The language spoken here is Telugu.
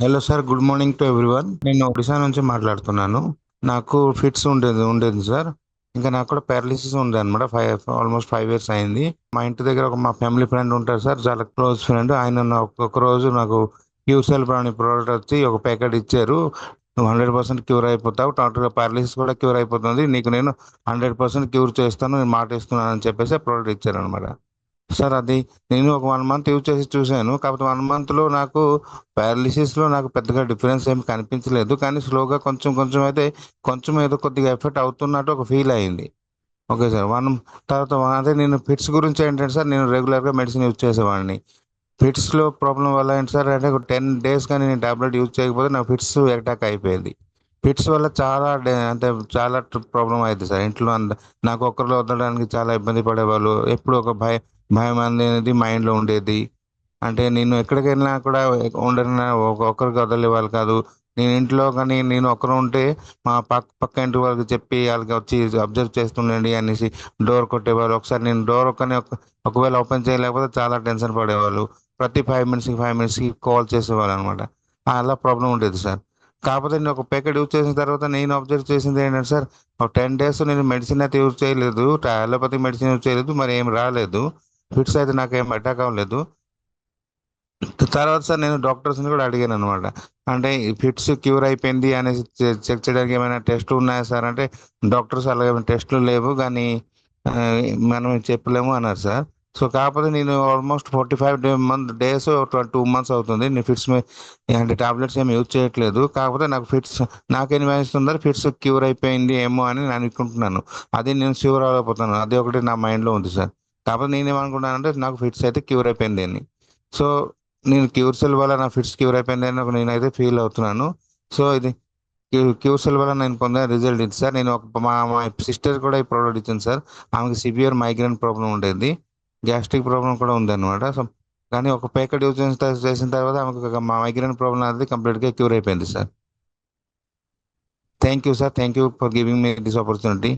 Hello sir good morning to everyone నేను ఒడిశా నుంచి మాట్లాడుతున్నాను. నాకు ఫిట్స్ ఉండేది ఉండేది సార్ ఇంకా నాకు కూడా పారాలిసిస్ ఉంది అనమాట ఫైవ్ ఆల్మోస్ట్ ఫైవ్ ఇయర్స్ అయింది. మా ఇంటి దగ్గర ఒక మా ఫ్యామిలీ ఫ్రెండ్ ఉంటారు సార్ చాలా క్లోజ్ ఫ్రెండ్ ఆయన నా ఒక్కొక్క రోజు నాకు క్యూసెల్ అనే ప్రోడక్ట్ వచ్చి ఒక ప్యాకెట్ ఇచ్చారు. నువ్వు హండ్రెడ్ పర్సెంట్ క్యూర్ అయిపోతావు. టోటల్గా పారాలిసిస్ కూడా క్యూర్ అయిపోతుంది. నీకు నేను హండ్రెడ్ పర్సెంట్ క్యూర్ చేస్తాను నేను మాట ఇస్తున్నాను అని చెప్పేసి ప్రోడక్ట్ ఇచ్చారు అనమాట సార్ అది నేను ఒక వన్ మంత్ యూజ్ చేసి చూశాను. కాకపోతే వన్ మంత్లో నాకు పారాలిసిస్లో నాకు పెద్దగా డిఫరెన్స్ ఏమి కనిపించలేదు. కానీ స్లోగా కొంచెం కొంచెం అయితే కొంచెం ఏదో కొద్దిగా ఎఫెక్ట్ అవుతున్నట్టు ఒక ఫీల్ అయింది. ఓకే సార్ వన్ తర్వాత అదే నేను ఫిట్స్ గురించి ఏంటంటే సార్ నేను రెగ్యులర్గా మెడిసిన్ యూజ్ చేసేవాడిని. ఫిట్స్లో ప్రాబ్లం వల్ల ఏంటి సార్ అంటే ఒక టెన్ డేస్ కానీ నేను టాబ్లెట్ యూజ్ చేయకపోతే నా ఫిట్స్ అటాక్ అయిపోయింది. ఫిట్స్ వల్ల చాలా అంటే చాలా ప్రాబ్లం అయింది సార్. ఇంట్లో అంద నాకు ఒక్కరిలో వదలడానికి చాలా ఇబ్బంది పడేవాళ్ళు. ఎప్పుడు ఒక భయ భయం అనేది మైండ్లో ఉండేది. అంటే నేను ఎక్కడికి వెళ్ళినా కూడా ఉండని ఒక్కరికి వదిలేవాళ్ళు కాదు. నేను ఇంట్లో కానీ నేను ఒక్కరు ఉంటే మా పక్క పక్క ఇంటి వాళ్ళకి చెప్పి వాళ్ళకి వచ్చి అబ్జర్వ్ చేస్తుండండి అనేసి డోర్ కొట్టేవాళ్ళు ఒకసారి నేను డోర్ ఒక్కనే ఒక- ఒకవేళ ఓపెన్ చేయలేకపోతే చాలా టెన్షన్ పడేవాళ్ళు. ప్రతి ఫైవ్ మినిట్స్కి ఫైవ్ మినిట్స్కి కాల్ చేసేవాళ్ళు అనమాట అలా ప్రాబ్లం ఉండేది సార్. కాకపోతే నేను ఒక ప్యాకెట్ యూజ్ చేసిన తర్వాత నేను అబ్జర్వ్ చేసింది ఏంటంటే సార్ ఒక టెన్ డేస్ నేను మెడిసిన్ అయితే యూజ్ చేయలేదు. అలోపతి మెడిసిన్ యూజ్ చేయలేదు. మరి ఏం రాలేదు. ఫిట్స్ అయితే నాకు ఏం అటాక్ అవ్వలేదు. తర్వాత సార్ నేను డాక్టర్స్ని కూడా అడిగాను అనమాట అంటే ఫిట్స్ క్యూర్ అయిపోయింది అనేసి చె- చెక్ చేయడానికి ఏమైనా టెస్ట్లు ఉన్నాయా సార్? అంటే డాక్టర్స్ అలాగే టెస్ట్లు లేవు కానీ మనం చెప్పలేము అన్నారు సార్. సో కాకపోతే నేను almost forty five day month days two months అవుతుంది. నేను ఫిట్స్ అంటే టాబ్లెట్స్ ఏమి యూజ్ చేయట్లేదు. కాకపోతే నాకు ఫిట్స్ నాకేం వేస్తుందో ఫిట్స్ క్యూర్ అయిపోయింది ఏమో అని నేను అనుకుంటున్నాను. అది నేను క్యూర్ అవ్వకపోతున్నాను. అది ఒకటి నా మైండ్లో ఉంది సార్. కాకపోతే నేనేమనుకుంటున్నానంటే నాకు ఫిట్స్ అయితే క్యూర్ అయిపోయింది అని సో నేను క్యూర్ సెల్ వల్ల నా ఫిట్స్ క్యూర్ అయిపోయింది అని ఒక నేనైతే ఫీల్ అవుతున్నాను. సో ఇది క్యూర్ సెల్ వల్ల నేను పొందిన రిజల్ట్ ఇది సార్. నేను ఒక మా మా సిస్టర్ కూడా ఈ ప్రోడక్ట్ ఇచ్చింది సార్. ఆమెకి సివియర్ మైగ్రేన్ ప్రాబ్లం ఉండేది. గ్యాస్ట్రిక్ ప్రాబ్లం కూడా ఉంది అనమాట సో కానీ ఒక ప్యాకెట్ యూజ్ చేసిన చేసిన తర్వాత ఆమెకు మా మైగ్రేన్ ప్రాబ్లం అనేది కంప్లీట్గా క్యూర్ అయిపోయింది sir. Thank you sir thank you for giving me this opportunity